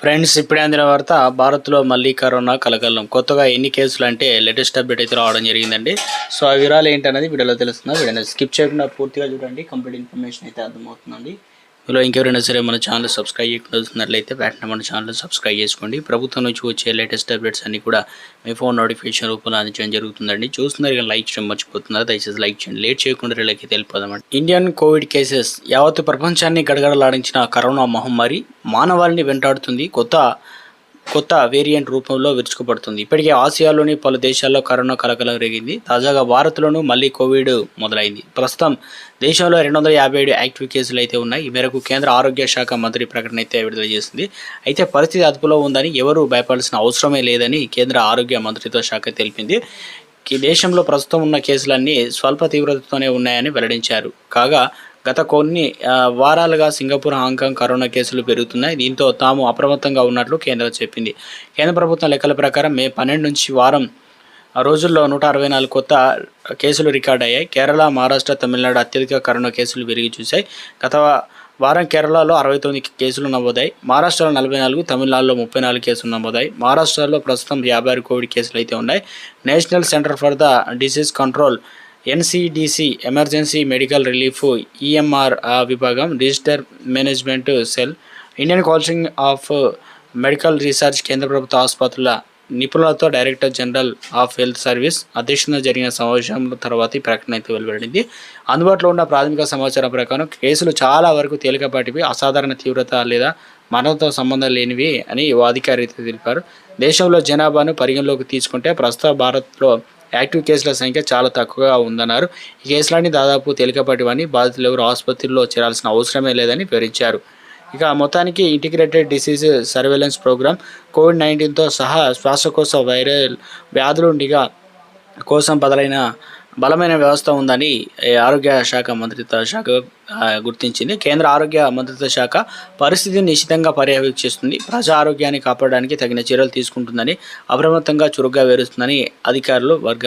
Friends ఇప్పుడే అందిన వార్త భారత్లో మళ్ళీ కరోనా కలకలం. కొత్తగా ఎన్ని కేసులు అంటే లేటెస్ట్ అప్డేట్ అయితే రావడం జరిగిందండి. సో ఆ వివరాలు ఏంటనేది వీడియోలో తెలుస్తుంది. వీడియో స్కిప్ చేయకుండా పూర్తిగా చూడండి. కంప్లీట్ ఇన్ఫర్మేషన్ అయితే అర్థమవుతుందండి. ఇలా ఇంకెవరైనా సరే మన ఛానల్ సబ్స్క్రైబ్ చేయకపోతున్నట్లయితే వెంటనే మన ఛానల్ సబ్స్క్రైబ్ చేసుకోండి. ప్రభుత్వం నుంచి వచ్చే లేటెస్ట్ అప్డేట్స్ అన్ని కూడా మీ ఫోన్ నోటిఫికేషన్ రూపంలో అందించడం జరుగుతుందండి. చూస్తున్నారు కానీ లైక్ చేయడం మర్చిపోతున్నారు. దయచేసి లైక్ చేయండి. లేట్ చేయకుండా రిలేకి తెలిపోదామండి ఇండియన్ కోవిడ్ కేసెస్ యావత్ ప్రపంచాన్ని గడగడలాడించిన కరోనా మహమ్మారి మానవాళిని వెంటాడుతుంది. కొత్త కొత్త వేరియంట్ రూపంలో విరుచుకుపడుతుంది. ఇప్పటికే ఆసియాలోని పలు దేశాల్లో కరోనా కలకలం రేగింది. తాజాగా భారత్లోనూ మళ్ళీ కోవిడ్ మొదలైంది. ప్రస్తుతం దేశంలో రెండు వందల యాభై ఏడు యాక్టివ్ కేసులు అయితే ఉన్నాయి. ఈ మేరకు కేంద్ర ఆరోగ్య శాఖ మంత్రి ప్రకటన అయితే విడుదల చేసింది. అయితే పరిస్థితి అదుపులో ఉందని ఎవరూ భయపడాల్సిన అవసరమే లేదని కేంద్ర ఆరోగ్య మంత్రిత్వ శాఖ తెలిపింది. ఈ దేశంలో ప్రస్తుతం ఉన్న కేసులన్నీ స్వల్ప తీవ్రతతోనే ఉన్నాయని వెల్లడించారు. కాగా గత కొన్ని వారాలుగా సింగపూర్ హాంకాంగ్ కరోనా కేసులు పెరుగుతున్నాయి. దీంతో తాము అప్రమత్తంగా ఉన్నట్లు కేంద్రం చెప్పింది. కేంద్ర ప్రభుత్వం లెక్కల ప్రకారం మే పన్నెండు నుంచి వారం రోజుల్లో నూట అరవై నాలుగు కొత్త కేసులు రికార్డ్ అయ్యాయి. కేరళ మహారాష్ట్ర తమిళనాడు అత్యధిక కరోనా కేసులు పెరిగి చూశాయి. గత వారం కేరళలో అరవై తొమ్మిది కేసులు నమోదాయి. మహారాష్ట్రలో నలభై నాలుగు తమిళనాడులో ముప్పై నాలుగు కేసులు నమోదాయి. మహారాష్ట్రలో ప్రస్తుతం యాభై ఆరు కోవిడ్ కేసులు అయితే ఉన్నాయి. National Centre for the Disease Control NCDC emergency medical relief EMR విభాగం register management cell Indian Council of Medical Research కేంద్ర ప్రభుత్వ ఆసుపత్రుల నిపుణులతో director general of health service అధ్యక్షతన జరిగిన సమావేశం తర్వాత ఈ ప్రకటన అయితే వెలువడింది. అందుబాటులో ఉన్న ప్రాథమిక సమాచారం ప్రకారం కేసులు చాలా వరకు తేలికపాటివి అసాధారణ తీవ్రత లేదా మరణంతో సంబంధం లేనివి అని ఓ అధికారి తెలిపారు. దేశంలో జనాభాను పరిగణలోకి తీసుకుంటే ప్రస్తుత భారత్లో యాక్టివ్ కేసుల సంఖ్య చాలా తక్కువగా ఉందన్నారు. ఈ కేసులన్నీ దాదాపు తేలికపాటివని బాధితులు ఎవరు ఆసుపత్రిలో చేరాల్సిన అవసరమే లేదని వివరించారు. ఇక మొత్తానికి integrated disease surveillance programme Covid నైన్టీన్తో సహా శ్వాసకోశ వైరల్ వ్యాధులు నిఘా కోసం బదలైన బలమైన వ్యవస్థ ఉందని ఆరోగ్య శాఖ మంత్రిత్వ శాఖ గుర్తించింది. కేంద్ర ఆరోగ్య మంత్రిత్వ శాఖ పరిస్థితిని నిశ్చితంగా పర్యవేక్షిస్తుంది. ప్రజా ఆరోగ్యాన్ని కాపాడడానికి తగిన చర్యలు తీసుకుంటుందని అప్రమత్తంగా చురుగ్గా వేరుస్తుందని అధికారులు వర్గ